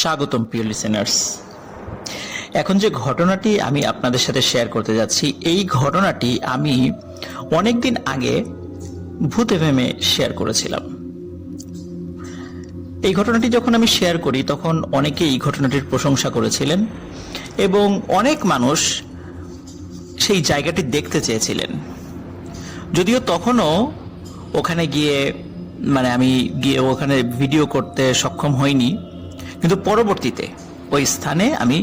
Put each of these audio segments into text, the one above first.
স্বাগতম, প্রিয় লিসেনার্স এখন যে ঘটনাটি আমি আপনাদের সাথে শেয়ার করতে যাচ্ছি, এই ঘটনাটি আমি অনেক দিন আগে ভূত এফএমে শেয়ার করেছিলাম। এই ঘটনাটি যখন আমি শেয়ার করি, তখন অনেকে এই ঘটনাটির প্রশংসা করেছিলেন এবং অনেক মানুষ সেই জায়গাটি দেখতে চেয়েছিলেন। যদিও তখনও ওখানে গিয়ে মানে আমি গিয়ে ওখানে ভিডিও করতে সক্ষম হইনি কিন্তু পরবর্তীতে ওই স্থানে আমি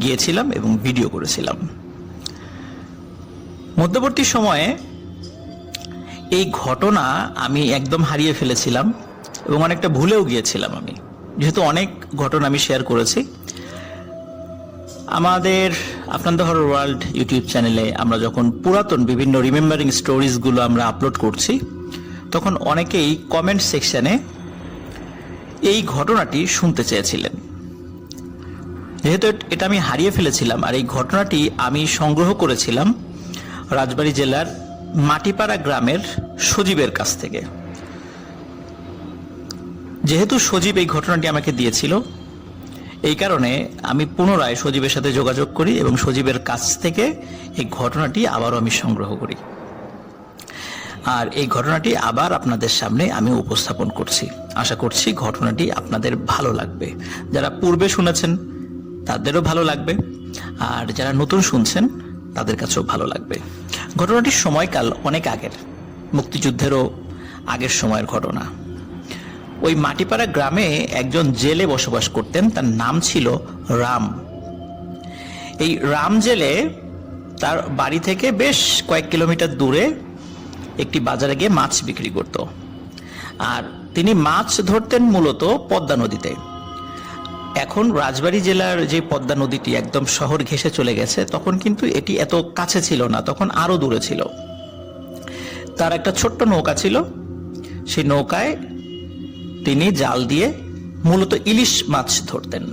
গিয়েছিলাম এবং ভিডিও করেছিলাম। মধ্যবর্তী সময়ে এই ঘটনা আমি একদম হারিয়ে ফেলেছিলাম এবং অনেকটা ভুলেও গিয়েছিলাম আমি। যেহেতু অনেক ঘটনা আমি শেয়ার করেছি। আমাদের আপনাদের হর ওয়ার্ল্ড ইউটিউব চ্যানেলে আমরা যখন পুরাতন বিভিন্ন রিমেম্বারিং স্টোরিজগুলো আমরা আপলোড করছি, তখন অনেকেই কমেন্ট সেকশনে এই ঘটনাটি শুনতে চেয়েছিলেন। যেহেতু এটা আমি হারিয়ে ফেলেছিলাম, আর এই ঘটনাটি আমি সংগ্রহ করেছিলাম রাজবাড়ী জেলার মাটিপাড়া গ্রামের সজীবের কাছ থেকে। যেহেতু সজীব এই ঘটনাটি আমাকে দিয়েছিল, এই কারণে আমি পুনরায় সজীবের সাথে যোগাযোগ করি এবং সজীবের কাছ থেকে এই ঘটনাটি আবারও আমি সংগ্রহ করি। আর এই ঘটনাটি আবার আপনাদের সামনে আমি উপস্থাপন করছি। আশা করছি ঘটনাটি আপনাদের ভালো লাগবে। যারা পূর্বে শুনেছেন, তাদেরও ভালো লাগবে। আর যারা নতুন শুনছেন, তাদের কাছেও ভালো লাগবে। ঘটনাটির সময়কাল অনেক আগের। মুক্তিযুদ্ধেরও আগের সময়ের ঘটনা। ওই মাটিপাড়া গ্রামে একজন জেলে বসবাস করতেন, তার নাম ছিল রাম। এই রাম জেলে তার বাড়ি থেকে বেশ কয়েক কিলোমিটার দূরে একটি বাজারে গিয়ে মাছ বিক্রি করত। আর তিনি মাছ ধরতেন মূলত পদ্মা নদীতে। এখন রাজবাড়ী জেলার যে পদ্মা নদীটি একদম শহর ঘেঁষে চলে গেছে, তখন কিন্তু এটি এত কাছে ছিল না, তখন আরও দূরে ছিল। তার একটা ছোট্ট নৌকা ছিল। সেই নৌকায় তিনি জাল দিয়ে মূলত ইলিশ মাছ ধরতেন।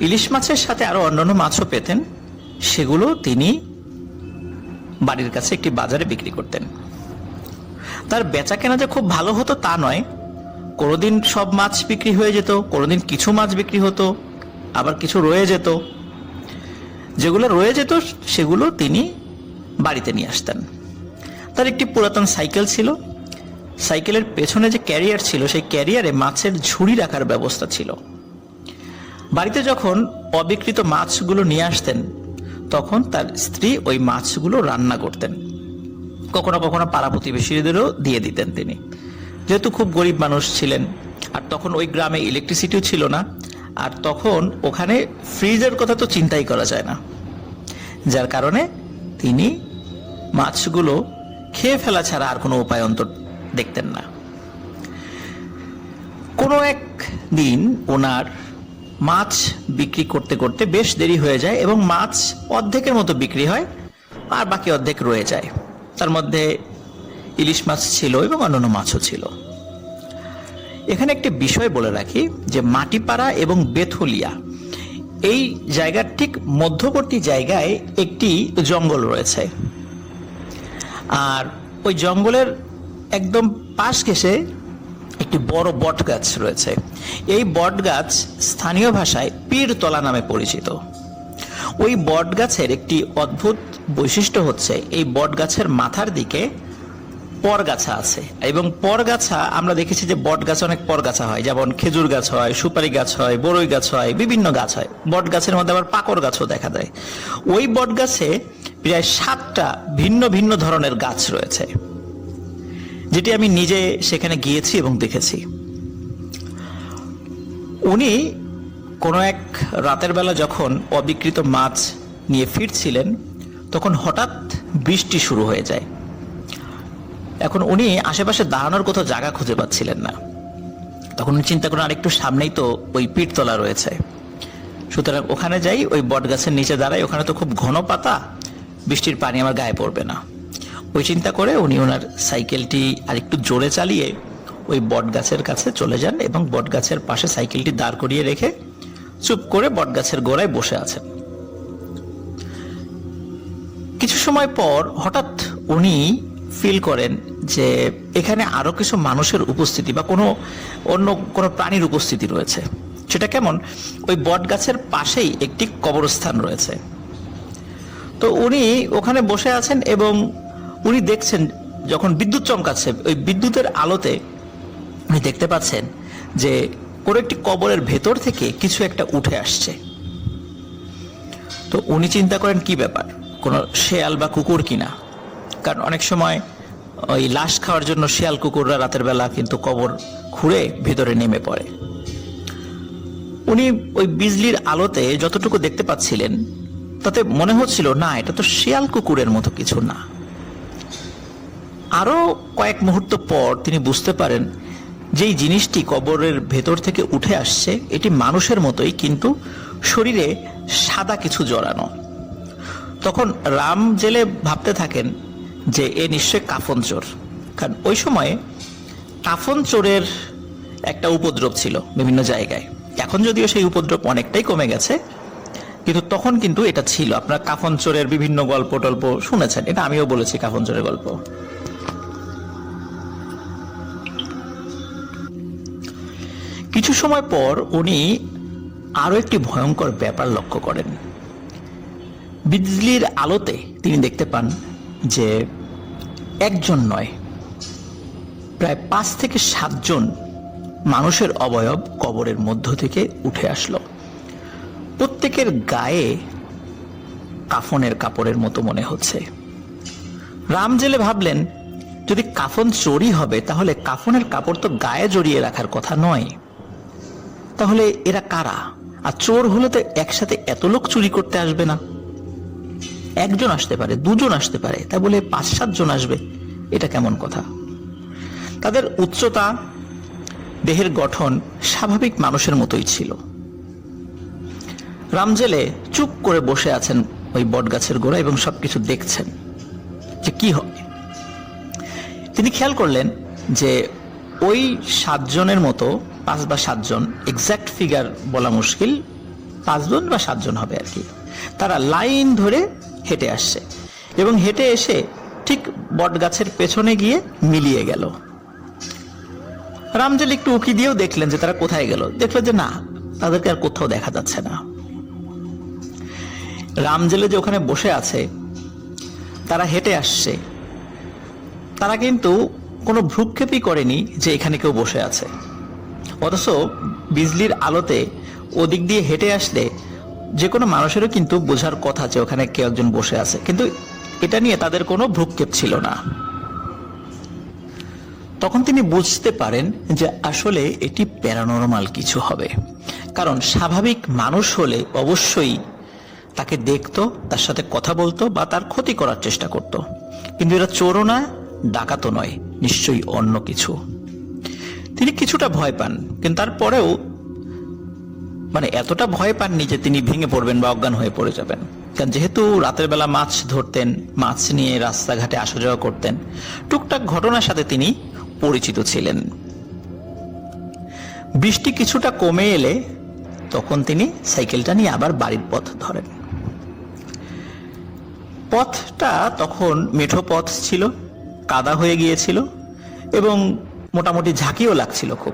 ইলিশ মাছের সাথে আরও অন্যান্য মাছও পেতেন। সেগুলো তিনি বাড়ির কাছে একটি বাজারে বিক্রি করতেন। তার বেচা কেনা যে খুব ভালো হতো তা নয়। কোনোদিন সব মাছ বিক্রি হয়ে যেত, কোনোদিন কিছু মাছ বিক্রি হতো, আবার কিছু রয়ে যেত। যেগুলো রয়ে যেত, সেগুলো তিনি বাড়িতে নিয়ে আসতেন। তার একটি পুরাতন সাইকেল ছিল। সাইকেলের পেছনে যে ক্যারিয়ার ছিল, সেই ক্যারিয়ারে মাছের ঝুড়ি রাখার ব্যবস্থা ছিল। বাড়িতে যখন অবিকৃত মাছগুলো নিয়ে আসতেন, তখন তার স্ত্রী ওই মাছগুলো রান্না করতেন। কখনো কখনো পাড়া প্রতিবেশীদেরও দিয়ে দিতেন তিনি। যেহেতু খুব গরিব মানুষ ছিলেন, আর তখন ওই গ্রামে ইলেকট্রিসিটিও ছিল না, আর তখন ওখানে ফ্রিজের কথা তো চিন্তাই করা যায় না। যার কারণে তিনি মাছগুলো খেয়ে ফেলা ছাড়া আর কোনো উপায় অন্তর দেখতেন না। কোনো এক দিন ওনার মাছ বিক্রি করতে করতে বেশ দেরি হয়ে যায় এবং মাছ অর্ধেকের মতো বিক্রি হয়, আর বাকি অর্ধেক রয়ে যায়। তার মধ্যে ইলিশ মাছ ছিল এবং অন্যান্য মাছও ছিল। এখানে একটি বিষয় বলে রাখি যে মাটিপাড়া এবং বেথুলিয়া, এই জায়গার ঠিক মধ্যবর্তী জায়গায় একটি জঙ্গল রয়েছে। আর ওই জঙ্গলের একদম পাশ ঘেসে একটি বড় বট গাছ রয়েছে। এই বট গাছ স্থানীয় ভাষায় পীরতলা নামে পরিচিত। ওই বট গাছের একটি অদ্ভুত বৈশিষ্ট্য হচ্ছে, এই বট গাছের মাথার দিকে পরগাছা আছে। এবং পরগাছা, আমরা দেখেছি যে বট গাছে অনেক পরগাছা হয়, যেমন খেজুর গাছ হয়, সুপারি গাছ হয় বড়ই গাছ হয়, বিভিন্ন গাছ হয়। বট গাছের মধ্যে আবার পাকর গাছও দেখা যায় ওই বট গাছে প্রায় সাতটা ভিন্ন ভিন্ন ধরনের গাছ রয়েছে, যেটি আমি নিজে সেখানে গিয়েছি এবং দেখেছি। উনি কোনো এক রাতের বেলা যখন অবিকৃত মাছ নিয়ে ফিরছিলেন, তখন হঠাৎ বৃষ্টি শুরু হয়ে যায়। এখন উনি আশেপাশে দাঁড়ানোর কোথাও জায়গা খুঁজে পাচ্ছিলেন না। তখন উনি চিন্তা করেন আরেকটু সামনেই তো ওই পিঠতলা রয়েছে। সুতরাং ওখানে যাই, ওই বট গাছের নিচে দাঁড়াই। ওখানে তো খুব ঘন পাতা, বৃষ্টির পানি আমার গায়ে পড়বে না। ওই চিন্তা করে উনি ওনার সাইকেলটি আরেকটু জোরে চালিয়ে ওই বট গাছের কাছে চলে যান এবং বট গাছের পাশে সাইকেলটি দাঁড় করিয়ে রেখে চুপ করে বট গাছের গোড়ায় বসে আছেন। কিছু সময় পর হঠাৎ উনি ফিল করেন যে এখানে আরও কিছু মানুষের উপস্থিতি বা কোনো অন্য কোনো প্রাণীর উপস্থিতি রয়েছে। সেটা কেমন? ওই বট গাছের পাশেই একটি কবরস্থান রয়েছে। তো উনি ওখানে বসে আছেন এবং উনি দেখছেন যখন বিদ্যুৎ চমকাচ্ছে, ওই বিদ্যুতের আলোতে উনি দেখতে পাচ্ছেন যে কোনো একটি কবরের ভেতর থেকে কিছু একটা উঠে আসছে। তো উনি চিন্তা করেন কি ব্যাপার? কোনো শেয়াল বা কুকুর কিনা? কারণ অনেক সময় ওই লাশ খাওয়ার জন্য শেয়াল কুকুররা রাতের বেলা কিন্তু কবর খুঁড়ে ভেতরে নেমে পড়ে। উনি ওই বিজলির আলোতে যতটুকু দেখতে পাচ্ছিলেন, তাতে মনে হচ্ছিল, না, এটা তো শেয়াল কুকুরের মতো কিছু না। আরও কয়েক মুহূর্ত পর তিনি বুঝতে পারেন যেই জিনিসটি কবরের ভেতর থেকে উঠে আসছে, এটি মানুষের মতোই কিন্তু শরীরে সাদা কিছু জড়ানো। তখন রাম জেলে ভাবতে থাকেন যে এ নিশ্চয় কাফন চোর। কারণ ওই সময়ে কাফন চোরের একটা উপদ্রব ছিল বিভিন্ন জায়গায়। এখন যদিও সেই উপদ্রব অনেকটাই কমে গেছে, কিন্তু তখন কিন্তু এটা ছিল। আপনার কাফন চোরের বিভিন্ন গল্প টল্প শুনেছেন, এটা আমিও বলেছি কাফন চোরের গল্প। কিছু সময় পর উনি আরও একটি ভয়ঙ্কর ব্যাপার লক্ষ্য করেন। বিজলির আলোতে তিনি দেখতে পান যে একজন নয়, প্রায় পাঁচ থেকে সাতজন মানুষের অবয়ব কবরের মধ্য থেকে উঠে আসলো। প্রত্যেকের গায়ে কাফনের কাপড়ের মতো মনে হচ্ছে। রাম জেলে ভাবলেন, যদি কাফন চোরই হবে, তাহলে কাফনের কাপড় তো গায়ে জড়িয়ে রাখার কথা নয়। তাহলে এরা কারা? আর চোর হলে তো একসাথে এত লোক চুরি করতে আসবে না। একজন আসতে পারে, দুজন আসতে পারে, তা বলে পাঁচ, সাতজন আসবে, এটা কেমন কথা? তাদের উচ্চতা, দেহের গঠন স্বাভাবিক মানুষের মতোই ছিল। রামজেলে চুপ করে বসে আছেন ওই বটগাছের গোড়া এবং সবকিছু দেখছেন যে কি হবে তিনি খেয়াল করলেন যে ওই সাতজনের মতো পাঁচ বা সাতজন এক্সাক্ট ফিগার বলা মুশকিল, পাঁচজন বা সাতজন হবে আর কি। তারা লাইন ধরে হেঁটে আসছে এবং হেঁটে এসে ঠিক বটগাছের পেছনে গিয়ে মিলিয়ে গেল। রামজেল একটু উকি দিয়েও দেখলেন যে তারা কোথায় গেল। দেখলেন যে না, তাদেরকে আর কোথাও দেখা যাচ্ছে না। রামজেলে যে ওখানে বসে আছে, তারা হেঁটে আসছে। তারা কিন্তু কোনো ভ্রুক্ষেপই করেনি যে এখানে কেউ বসে আছে। অথচ বিজলির আলোতে ওদিক দিয়ে হেঁটে আসলে যে কোনো মানুষেরও কিন্তু বোঝার কথা যে ওখানে কেউ একজন বসে আছে। কিন্তু এটা নিয়ে তাদের কোনো ভ্রুক্ষেপ ছিল না। তখন তিনি বুঝতে পারেন যে আসলে এটি প্যারানরমাল কিছু হবে। কারণ স্বাভাবিক মানুষ হলে অবশ্যই তাকে দেখতো, তার সাথে কথা বলতো বা তার ক্ষতি করার চেষ্টা করত। কিন্তু এরা চোরও না ডাকাতও নয়, নিশ্চয়ই অন্য কিছু। তিনি কিছুটা ভয় পান, কিন্তু তারপরেও মানে এতটা ভয় পাননি যে তিনি ভেঙে পড়বেন বা অজ্ঞান হয়ে পড়ে যাবেন। কারণ যেহেতু রাতের বেলা মাছ ধরতেন, মাছ নিয়ে রাস্তাঘাটে আসা যাওয়া করতেন, টুকটাক ঘটনার সাথে তিনি পরিচিত ছিলেন। বৃষ্টি কিছুটা কমে এলে তখন তিনি সাইকেলটা নিয়ে আবার বাড়ির পথ ধরেন। পথটা তখন মেঠো পথ ছিল, কাদা হয়ে গিয়েছিল এবং মোটামুটি ঝাঁকিও লাগছিল খুব।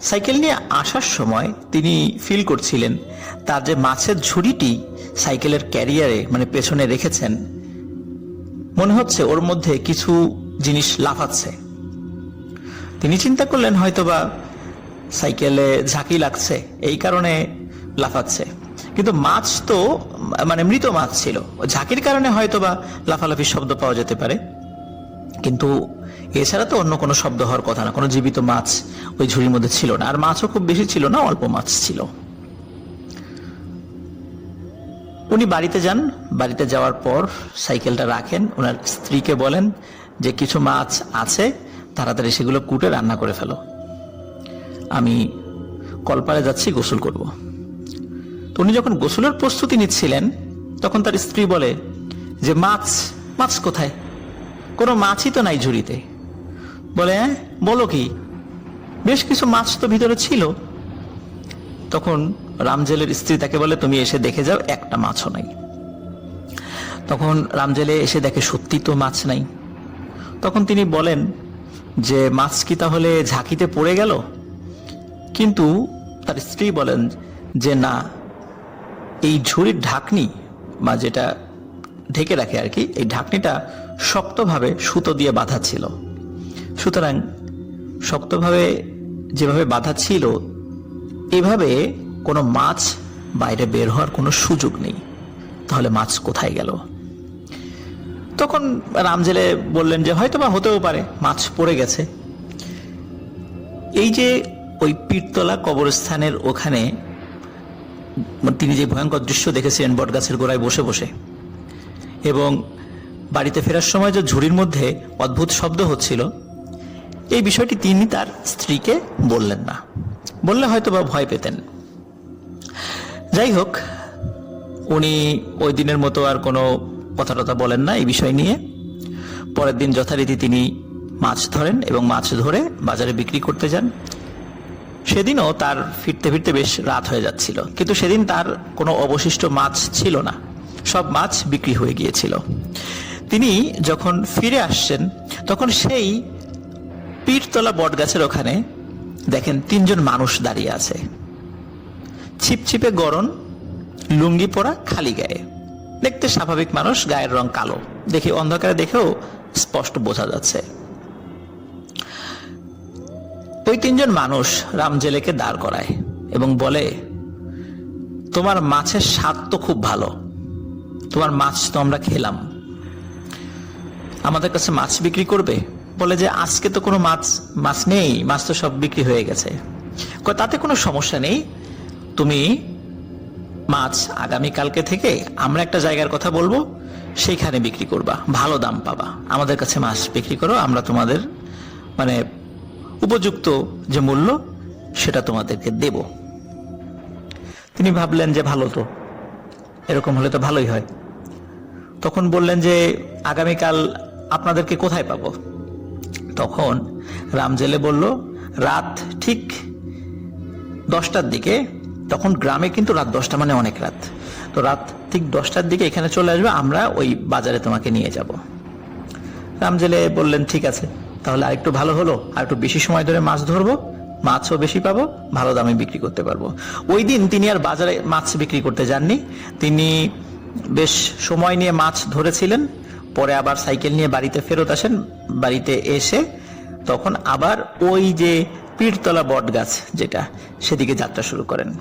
সাইকেল নিয়ে আসার সময় তিনি ফিল করছিলেন, তার যে মাছের ঝুড়িটি সাইকেলের ক্যারিয়ারে মানে পেছনে রেখেছেন, মনে হচ্ছে ওর মধ্যে কিছু জিনিস লাফাচ্ছে। তিনি চিন্তা করলেন, হয়তোবা সাইকেলে ঝাঁকি লাগছে, এই কারণে লাফাচ্ছে। কিন্তু মাছ তো মানে মৃত মাছ ছিল। ঝাঁকির কারণে হয়তোবা লাফালাফির শব্দ পাওয়া যেতে পারে। কিন্তু এছাড়া তো অন্য কোনো শব্দ হওয়ার কথা না, কোনো জীবিত মাছ ওই ঝুড়ির মধ্যে ছিল না, আর মাছও খুব বেশি ছিল না, অল্প মাছ ছিল। উনি বাড়িতে যান, বাড়িতে যাওয়ার পর সাইকেলটা রাখেন ওনার স্ত্রীকে বলেন যে কিছু মাছ আছে, তাড়াতাড়ি সেগুলো কুটে রান্না করে ফেলো। আমি কলপারে যাচ্ছি, গোসল করব। তো উনি যখন গোসলের প্রস্তুতি নিচ্ছিলেন, তখন তার স্ত্রী বলে যে, মাছ মাছ কোথায়? কোনো মাছই তো নাই ঝুড়িতে। বলে হ্যাঁ বলো কি? বেশ কিছু মাছ তো ভিতরে ছিল। তখন রামজেলের স্ত্রী তাকে বলে, তুমি এসে দেখে যাও, একটা মাছও নাই। তখন রামজেলে এসে দেখে, সত্যি তো মাছ নাই। তখন তিনি বলেন যে, মাছ কি তাহলে ঝাঁকিতে পড়ে গেল? কিন্তু তার তার স্ত্রী বলেন যে, না, এই ঝুড়ির ঢাকনি বা যেটা ঢেকে রাখে আর কি, এই ঢাকনিটা শক্তভাবে সুতো দিয়ে বাঁধা ছিল। সুতরাং শক্তভাবে যেভাবে বাঁধা ছিল, এভাবে কোনো মাছ বাইরে বের হওয়ার কোনো সুযোগ নেই। তাহলে মাছ কোথায় গেল? তখন রামজেলে বললেন যে হয়তো বা হতেও পারে, মাছ পড়ে গেছে। এই যে ওই পীরতলা কবরস্থানের ওখানে তিনি যে ভয়ঙ্কর দৃশ্য দেখেছিলেন বট গাছের গোড়ায় বসে বসে, এবং বাড়িতে ফেরার সময় যে ঝুড়ির মধ্যে অদ্ভুত শব্দ হচ্ছিল এই বিষয়টি তিনি তার স্ত্রীকে বললেন না। বললে হয়তো বা ভয় পেতেন। যাই হোক উনি ওই দিনের মতো আর কোনো কথা টথা বলেন না এই বিষয় নিয়ে। পরের দিন যথারীতি তিনি মাছ ধরেন এবং মাছ ধরে বাজারে বিক্রি করতে যান। সেদিনও তার ফিরতে ফিরতে বেশ রাত হয়ে যাচ্ছিল, কিন্তু সেদিন তার কোনো অবশিষ্ট মাছ ছিল না। সব মাছ বিক্রি হয়ে গিয়েছিল। তিনি যখন ফিরে আসছেন, তখন সেই পীরতলা বটগাছের ওখানে দেখেন তিনজন মানুষ দাঁড়িয়ে আছে। ছিপছিপে গরম লুঙ্গি পরা, খালি গায়ে। দেখতে স্বাভাবিক মানুষ, গায়ের রং কালো। দেখে, অন্ধকারে দেখেও স্পষ্ট বোঝা যাচ্ছে। ওই তিনজন মানুষ রামজেলেকে দাঁড় করায় এবং বলে, তোমার মাছের স্বাদ তো খুব ভালো। তোমার মাছ তো আমরা খেলাম। আমাদের কাছে মাছ বিক্রি করবে? বলে যে, আজকে তো কোনো মাছ মাছ নেই, মাছ তো সব বিক্রি হয়ে গেছে। তাতে কোনো সমস্যা নেই। তুমি মাছ আগামী কালকে থেকে আমরা একটা জায়গার কথা বলব, সেইখানে বিক্রি করবা, ভালো দাম পাবা। আমাদের কাছে মাছ বিক্রি করো, আমরা তোমাদের মানে উপযুক্ত যে মূল্য, সেটা তোমাদেরকে দেব। তিনি ভাবলেন যে, ভালো তো, এরকম হলে তো ভালোই হয়। তখন বললেন যে, আগামীকাল আপনাদেরকে কোথায় পাবো? তখন রামজেলে বলল, রাত ঠিক দশটার দিকে। তখন গ্রামে কিন্তু রাত দশটা মানে অনেক রাত। তো রাত ঠিক দশটার দিকে এখানে চলে আসবে, আমরা ওই বাজারে তোমাকে নিয়ে যাব। রামজেলে বললেন, ঠিক আছে, তাহলে আরেকটু ভালো হলো আর একটু বেশি সময় ধরে মাছ ধরবো, মাছও বেশি পাবো, ভালো দামে বিক্রি করতে পারব। ওই দিন তিনি আর বাজারে মাছ বিক্রি করতে যাননি। তিনি বেশ সময় নিয়ে মাছ ধরেছিলেন পরে আবার সাইকেল নিয়ে বাড়িতে ফেরত আসেন, বাড়িতে এসে তখন আবার ওই যে পীরতলা বট গাছ যেটা, সেদিকে যাত্রা শুরু করেন।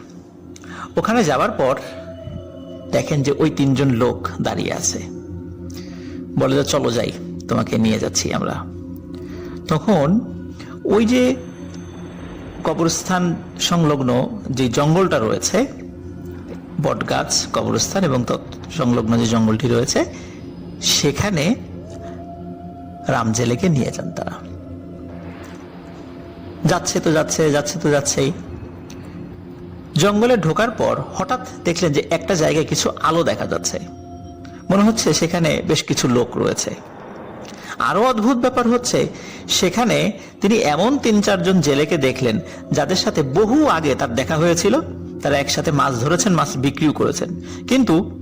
ওখানে যাওয়ার পর দেখেন যে ওই তিনজন লোক দাঁড়িয়ে আছে। বলে যে, চলো যাই, তোমাকে নিয়ে যাচ্ছি আমরা। তখন ওই যে কবরস্থান সংলগ্ন যে জঙ্গলটা রয়েছে বটগাছ কবরস্থান এবং সংলগ্ন যে জঙ্গলটি রয়েছে সেখানে রামজেলেকে নিয়ে যান তারা। যাচ্ছে তো যাচ্ছে যাচ্ছে তো যাচ্ছেই। জঙ্গলে ঢোকার পর হঠাৎ দেখলেন যে একটা জায়গায় কিছু আলো দেখা যাচ্ছে। মনে হচ্ছে সেখানে বেশ কিছু লোক রয়েছে। আরও অদ্ভুত ব্যাপার হচ্ছে, সেখানে তিনি এমন তিন চারজন জেলেকে দেখলেন, যাদের সাথে বহু আগে তার দেখা হয়েছিল। তারা একসাথে মাছ ধরেছেন, মাছ বিক্রিও করেছেন। কিন্তু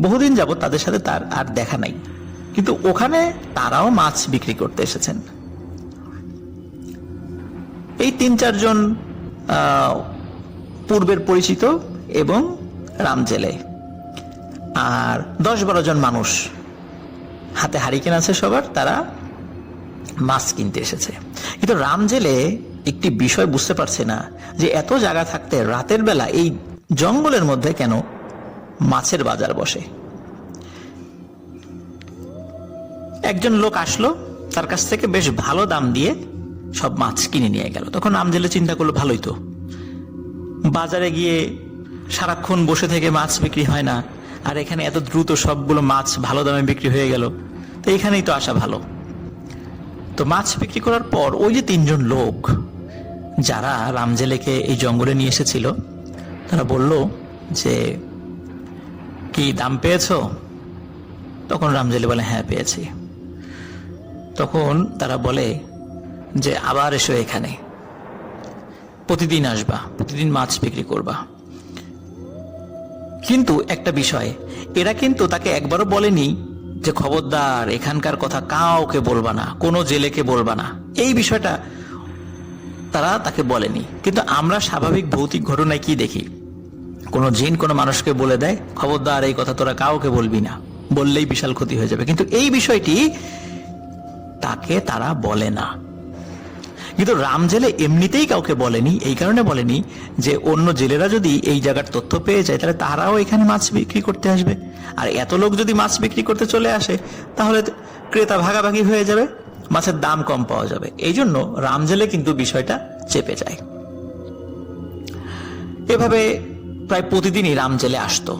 বহুদিন যাবত তাদের সাথে তার আর দেখা নাই। কিন্তু ওখানে তারাও মাছ বিক্রি করতে এসেছেন। এই তিন চারজন পূর্বের পরিচিত এবং রামজেলে। আর দশ বারো জন মানুষ। হাতে হারিকেন আছে সবার, তারা মাছ কিনতে এসেছে। কিন্তু রামজেলে একটি বিষয় বুঝতে পারছে না যে এত জায়গা থাকতে রাতের বেলা এই জঙ্গলের মধ্যে কেন মাছের বাজার বসে। একজন লোক আসলো, তার কাছ থেকে বেশ ভালো দাম দিয়ে সব মাছ কিনে নিয়ে গেল। তখন রামজেলে চিন্তা করল, ভালোই তো। বাজারে গিয়ে সারাক্ষণ বসে থেকে মাছ বিক্রি হয় না, আর এখানে এত দ্রুত সবগুলো মাছ ভালো দামে বিক্রি হয়ে গেল, তো এখানেই তো আসা ভালো। তো মাছ বিক্রি করার পর ওই যে তিনজন লোক, যারা রামজেলেকে এই জঙ্গলে নিয়ে এসেছিল, তারা বলল যে কি দাম পেয়েছ? তখন রামজেলে বলে হ্যাঁ পেয়েছি। তখন তারা বলে যে, আবার এসো এখানে। প্রতিদিন আসবা, প্রতিদিন মাছ বিক্রি করবা। কিন্তু একটা বিষয়, এরা কিন্তু তাকে একবারও বলেনি যে, খবরদার, এখানকার কথা কাউকে বলবা না, কোনো জেলেকে বলবা না। এই বিষয়টা তারা তাকে বলেনি। কিন্তু আমরা স্বাভাবিক ভৌতিক ঘটনায় কি দেখি? কোনো জিন কোনো মানুষকে বলে দেয়, খবরদার, এই কথা তোরা কাউকে বলবি না। বললেই বিশাল ক্ষতি হয়ে যাবে। কিন্তু এই বিষয়টি তাকে তারা বলে না। কিন্তু রাম জেলে এমনিতেই কাউকে বলেনি, এই কারণে বলেনি যে অন্য জেলেরা যদি এই জায়গার তথ্য পেয়ে যায়, তাহলে তারাও এখানে মাছ বিক্রি করতে আসবে। আর এত লোক যদি মাছ বিক্রি করতে চলে আসে, তাহলে ক্রেতা ভাগাভাগি হয়ে যাবে, মাছের দাম কম পাওয়া যাবে। এই জন্য রাম জেলে কিন্তু বিষয়টা চেপে যায়। এভাবে প্রায় প্রতিদিনই রাম জেলে আসতো।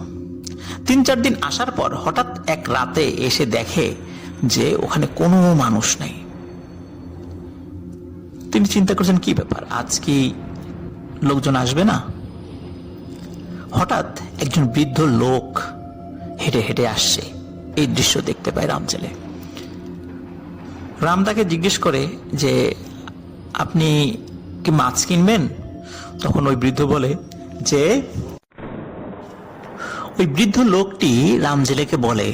তিন চার দিন আসার পর হঠাৎ এক রাতে এসে দেখে যে ওখানে কোনো মানুষ নেই। তিনি চিন্তা করছেন, কি ব্যাপার? আজ কি লোকজন আসবে না? হঠাৎ একজন বৃদ্ধ লোক হেঁটে হেঁটে আসছে। এই দৃশ্য দেখতে পায় রামজেলে। রাম তাকে জিজ্ঞেস করে যে, আপনি কি মাছ কিনবেন? তখন ওই বৃদ্ধ বলে, যে ওই বৃদ্ধ লোকটি রামজেলেকে বলে,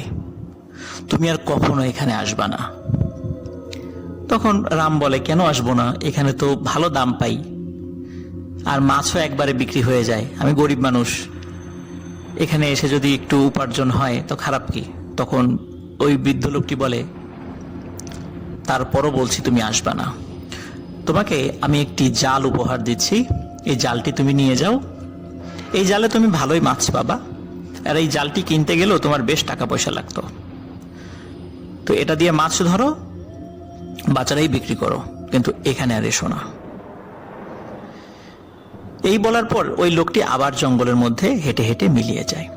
তুমি আর কখনো এখানে আসবা না। তখন রাম বলে, কেন আসব না? এখানে তো ভালো দাম পাই। আর মাছও একবারে বিক্রি হয়ে যায়। আমি গরিব মানুষ। এখানে এসে যদি একটু উপার্জন হয় তো খারাপ কি? তখন ওই বৃদ্ধ লোকটি বলে, তারপরও বলছি তুমি আসবা না। তোমাকে আমি একটি জাল উপহার দিচ্ছি। এই জালটি তুমি নিয়ে যাও। এই জালে তুমি ভালোই মাছ পাবা। আর এই জালটি কিনতে গেলেও তোমার বেশ টাকা পয়সা লাগতো। তো এটা দিয়ে মাছ ধরো, বাচ্চারাই বিক্রি করো, কিন্তু এখানে আর এসো না। এই বলার পর ওই লোকটি আবার জঙ্গলের মধ্যে হেঁটে হেঁটে মিলিয়ে যায়।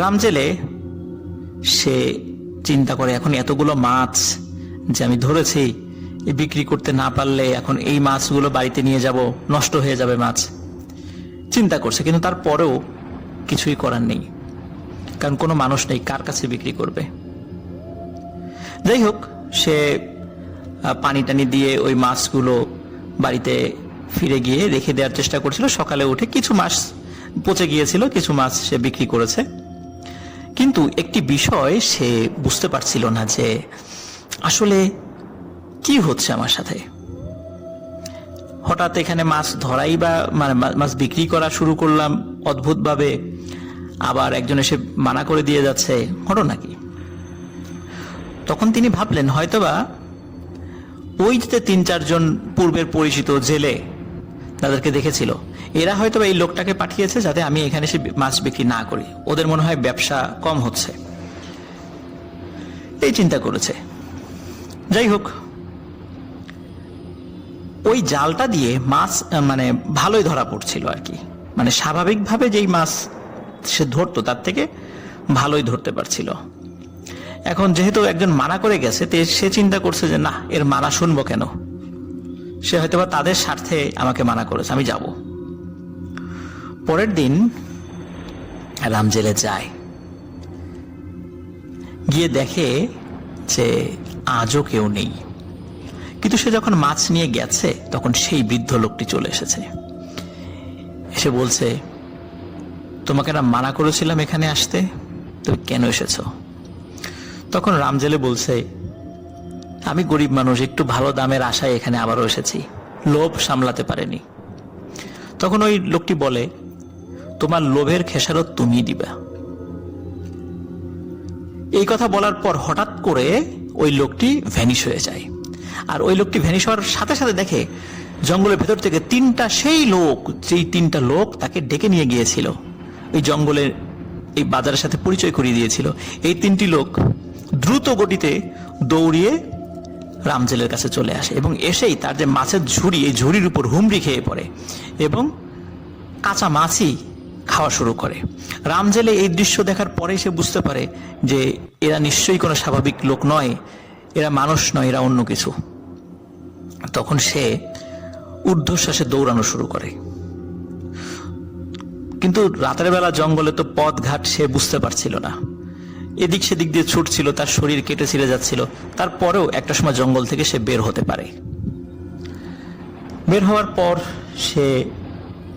রামজেলে সে চিন্তা করে, এখন এতগুলো মাছ যে আমি ধরেছি বিক্রি করতে না পারলে এখন এই মাছগুলো বাড়িতে নিয়ে যাব, নষ্ট হয়ে যাবে মাছ। চিন্তা করছে, কিন্তু তারপরেও কিছুই করার নেই। কারণ কোনো মানুষ নেই কার কাছে বিক্রি করবে। যাই হোক সে পানি টানি দিয়ে ওই মাছগুলো বাড়িতে ফিরে গিয়ে রেখে দেওয়ার চেষ্টা করছিল। সকালে উঠে কিছু মাছ পচে গিয়েছিল, কিছু মাছ সে বিক্রি করেছে। কিন্তু একটি বিষয় সে বুঝতে পারছিল না যে আসলে কি হচ্ছে আমার সাথে। হঠাৎ এখানে মাছ ধরাই বা মানে মাছ বিক্রি করা শুরু করলাম। অদ্ভুতভাবে আবার একজন এসে মানা করে দিয়ে যাচ্ছে, ঘটনা কি তখন তিনি ভাবলেন, হয়তোবা ওই যে তিন চারজন পূর্বের পরিচিত জেলে তাদেরকে দেখেছিল, এরা হয়তো এই লোকটাকে পাঠিয়েছে যাতে আমি এখানে এসে মাছ বিক্রি না করি। ওদের মনে হয় ব্যবসা কম হচ্ছে। এই চিন্তা করেছে। যাই হোক, ওই জালটা দিয়ে মাছ মানে ভালোই ধরা পড়ছিল আর কি। মানে স্বাভাবিকভাবে যেই মাছ সে ধরতো, তার থেকে ভালোই ধরতে পারছিল। এখন যেহেতু একজন মানা করে গেছে সে চিন্তা করছে যে, না, এর মানা শুনব কেন? সে হয়তোবা তাদের স্বার্থে আমাকে মানা করেছে, আমি যাব। পরের দিন রাম জেলে যায়। গিয়ে দেখে যে আজও কেউ নেই। কিন্তু সে যখন মাছ নিয়ে গেছে, তখন সেই বৃদ্ধ লোকটি চলে এসেছে। এসে বলছে তোমাকে না মানা করেছিলাম এখানে আসতে? তুমি কেন এসেছ? তখন রামজেলে বলছে, আমি গরিব মানুষ, একটু ভালো দামের আশায় এখানে আবারও এসেছি। লোভ সামলাতে পারেনি। তখন ওই লোকটি বলে, তোমার লোভের খেসারত তুমি দিবা। এই কথা বলার পর হঠাৎ করে ওই লোকটি ভ্যানিশ হয়ে যায়। আর ওই লোকটি ভ্যানিশ হওয়ার সাথে সাথে দেখে, জঙ্গলের ভেতর থেকে তিনটা সেই লোক, যেই তিনটা লোক তাকে ডেকে নিয়ে গিয়েছিল। ওই জঙ্গলের এই বাজারের সাথে পরিচয় করিয়ে দিয়েছিল। এই তিনটি লোক দ্রুত গতিতে দৌড়িয়ে রামজেলের কাছে চলে আসে এবং এসেই তার যে মাছের ঝুড়ি, এই ঝুড়ির উপর হুমড়ি খেয়ে পড়ে এবং কাঁচা মাছই খাওয়া শুরু করে। রামজেলে এই দৃশ্য দেখার পরে সে বুঝতে পারে যে এরা নিশ্চয়ই কোনো স্বাভাবিক লোক নয়, এরা মানুষ নয়, এরা অন্য কিছু। তখন সে ঊর্ধ্বশ্বাসে দৌড়ানো শুরু করে। কিন্তু রাতের বেলা জঙ্গলে তো পথ ঘাট সে বুঝতে পারছিল না। এদিক সেদিক দিয়ে ছুটছিল, তার শরীর কেটে ছিঁড়ে যাচ্ছিল। তারপরেও একটা সময় জঙ্গল থেকে সে বের হতে পারে। বের হওয়ার পর সে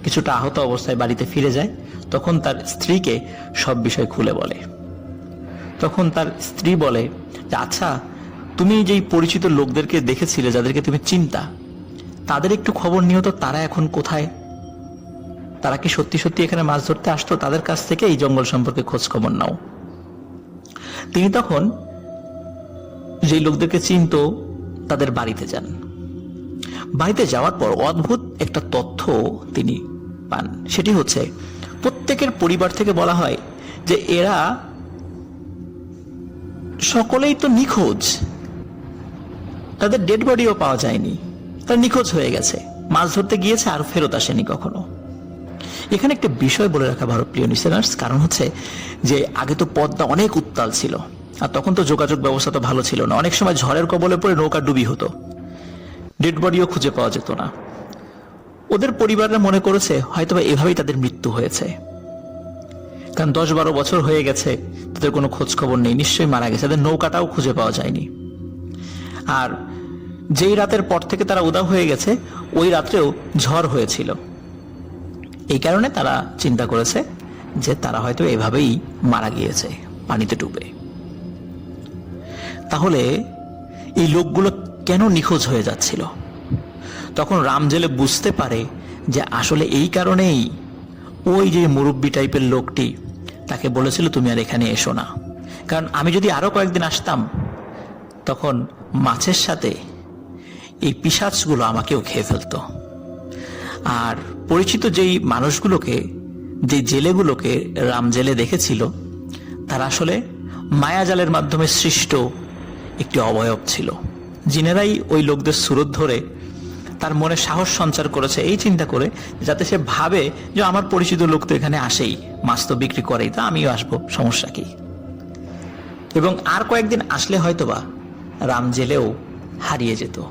কিছুটা আহত অবস্থায় বাড়িতে ফিরে যায়। তখন তার স্ত্রীকে সব বিষয় খুলে বলে। তখন তার স্ত্রী বলে যে আচ্ছা তুমি যেই পরিচিত লোকদেরকে দেখেছিলে, যাদেরকে তুমি চিন্তা, তাদের একটু খবর নিও তো, তারা এখন কোথায়? তারা কি সত্যি সত্যি এখানে মাছ ধরতে আসতো? তাদের কাছ থেকে এই জঙ্গল সম্পর্কে খোঁজ খবর নাও। তিনি তখন যেই লোকদেরকে চিনত, তাদের বাড়িতে যান। বাড়িতে যাওয়ার পর অদ্ভুত একটা তথ্য তিনি পান। সেটি হচ্ছে, প্রত্যেকের পরিবার থেকে বলা হয় যে এরা সকলেই তো নিখোঁজ। তাদের ডেড বডিও পাওয়া যায়নি। তারা নিখোঁজ হয়ে গেছে। মাছ ধরতে গিয়েছে আর ফেরত আসেনি কখনো। এখানে একটা বিষয় বলে রাখা ভালো, প্রিয় লিসেনার্স কারণ হচ্ছে যে আগে তো পদ্মা অনেক উত্তাল ছিল, আর তখন তো যোগাযোগ ব্যবস্থা তো ভালো ছিল না। অনেক সময় ঝড়ের কবলে পড়ে নৌকা ডুবি হতো ডেড বডিও খুঁজে পাওয়া যেত না। ওদের পরিবাররা মনে করেছে হয়তোবা এভাবেই তাদের মৃত্যু হয়েছে। কারণ দশ বারো বছর হয়ে গেছে, তাদের কোনো খোঁজ খবর নেই, নিশ্চয়ই মারা গেছে, তাদের নৌকাটাও খুঁজে পাওয়া যায়নি। আর যেই রাতের পর থেকে তারা উদাও হয়ে গেছে, ওই রাত্রেও ঝড় হয়েছিল। এই কারণে তারা চিন্তা করেছে যে তারা হয়তো এভাবেই মারা গিয়েছে, পানিতে ডুবে। তাহলে এই লোকগুলো কেন নিখোঁজ হয়ে যাচ্ছিল? তখন রামজেলে বুঝতে পারে যে আসলে এই কারণেই ওই যে মুরব্বী টাইপের লোকটি তাকে বলেছিল, তুমি আর এখানে এসো না। কারণ আমি যদি আরও কয়েকদিন আসতাম, তখন মাছের সাথে এই পিসাচগুলো আমাকেও খেয়ে ফেলতো। আর পরিচিত যেই মানুষগুলোকে যে জেলেগুলোকে রাম জেলে দেখেছিল, তারা আসলে মায়াজালের মাধ্যমে সৃষ্ট একটি অবয়ব ছিল। জিনেরাই ওই লোকদের সুরত ধরে তার মনে সাহস সঞ্চার করেছে, এই চিন্তা করে যাতে সে ভাবে যে আমার পরিচিত লোক তো এখানে আসেই, মাছ তো বিক্রি করেই, তা আমিও আসব, সমস্যা কি? এবং আর কয়েকদিন আসলে হয়তোবা রাম জেলেও হারিয়ে যেত,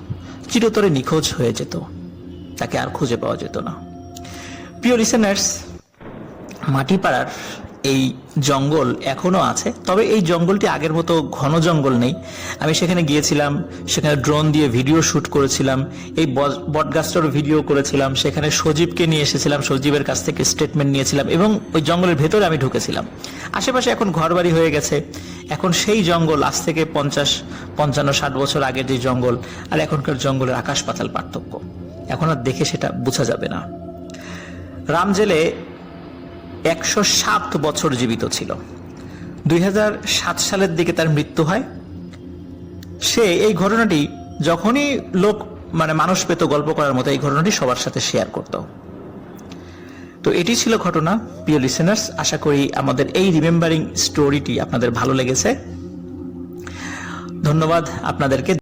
চিরতরে নিখোঁজ হয়ে যেত। তাকে আর খুঁজে পাওয়া যেত না। প্রিয় লিসেনার্স মাটিপাড়ার এই জঙ্গল এখনও আছে, তবে এই জঙ্গলটি আগের মতো ঘন জঙ্গল নেই। আমি সেখানে গিয়েছিলাম, সেখানে ড্রোন দিয়ে ভিডিও শুট করেছিলাম, এই বট- বটগাছটার ভিডিও করেছিলাম, সেখানে সজীবকে নিয়ে এসেছিলাম, সজীবের কাছ থেকে স্টেটমেন্ট নিয়েছিলাম এবং ওই জঙ্গলের ভেতরে আমি ঢুকেছিলাম। আশেপাশে এখন ঘরবাড়ি হয়ে গেছে। এখন সেই জঙ্গল আজ থেকে পঞ্চাশ, পঞ্চান্ন, ষাট বছর আগের যে জঙ্গল, আর এখনকার জঙ্গলের আকাশ পাতাল পার্থক্য। এখন আর দেখে সেটা বোঝা যাবে না। রামজেলে একশো সাত বছর জীবিত ছিল। দুই সালের দিকে তার মৃত্যু হয়। সে এই ঘটনাটি যখনই লোক মানে মানুষ পেত গল্প করার মতো, এই ঘটনাটি সবার সাথে শেয়ার করত। তো এটি ছিল ঘটনা, প্রিয় লিসেনার্স আশা করি আমাদের এই রিমেম্বারিং স্টোরিটি আপনাদের ভালো লেগেছে। ধন্যবাদ আপনাদেরকে।